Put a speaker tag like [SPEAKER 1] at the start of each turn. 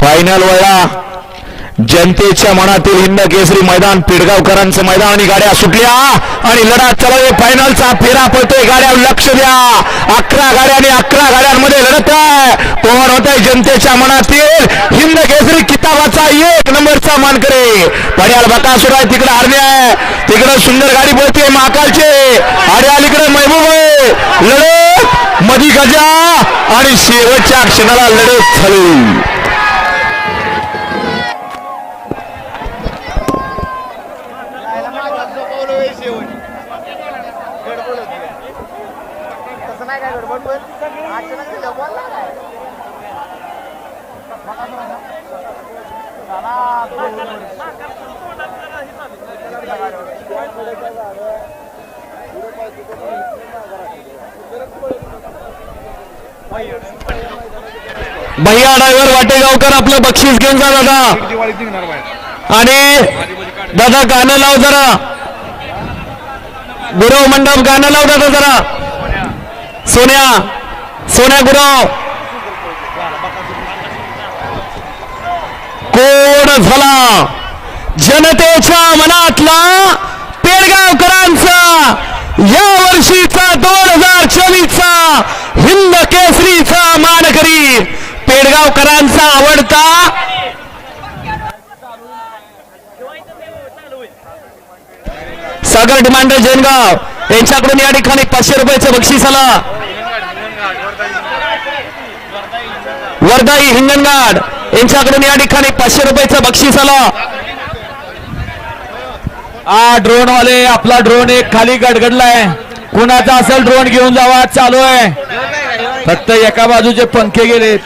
[SPEAKER 1] Final वळला जनतेच्या मनातील हिंद केसरी मैदान पिडगावकरांचं मैदान आणि गाड्या सुटल्या आणि लढा चालू फायनलचा फेरा पडतोय. गाड्या लक्ष द्या. अकरा गाड्या आणि अकरा गाड्यांमध्ये लढत आहे. कोण होत आहे जनतेच्या मनातील हिंद केसरी किताबाचा एक नंबरचा मानकरी. पड्याल बकासूर आहे तिकडे हरणे आहे. तिकडे सुंदर गाडी बोलते महाकालचे. आणि अलीकडे महबूब आहे. लढत मधी गजा आणि शेवटच्या क्षणाला लढत झाली
[SPEAKER 2] तसं नाही काय गडबड पण अचानक दिलं बोलला काय?
[SPEAKER 1] भैया ड्रायव्हर वाटेगावकर आपलं बक्षीस घेऊन जा दादा. आणि दादा गाणं लाव जरा. गुरव मंडप गाणं लाव जरा. सोन्या सोन्या गुरव. कोण झाला. जनतेच्या मनातला पेडगावकरांचा या वर्षीचा दोन हजार चोवीसचा हिंद केसरीचा मानकरी पेडगावकरांचा आवडता. नगर डिमांडर जैनगाव यांच्याकडून या ठिकाणी पाचशे रुपयाचं बक्षीस आला. वर्धाई हिंगणगाड यांच्याकडून या ठिकाणी पाचशे रुपयाचं बक्षीस आलं.
[SPEAKER 3] हा ड्रोन वाले आपला ड्रोन एक खाली गडगडलाय. कुणाचा असेल ड्रोन घेऊन जावा चालू आहे. फक्त एका बाजूचे पंखे गेले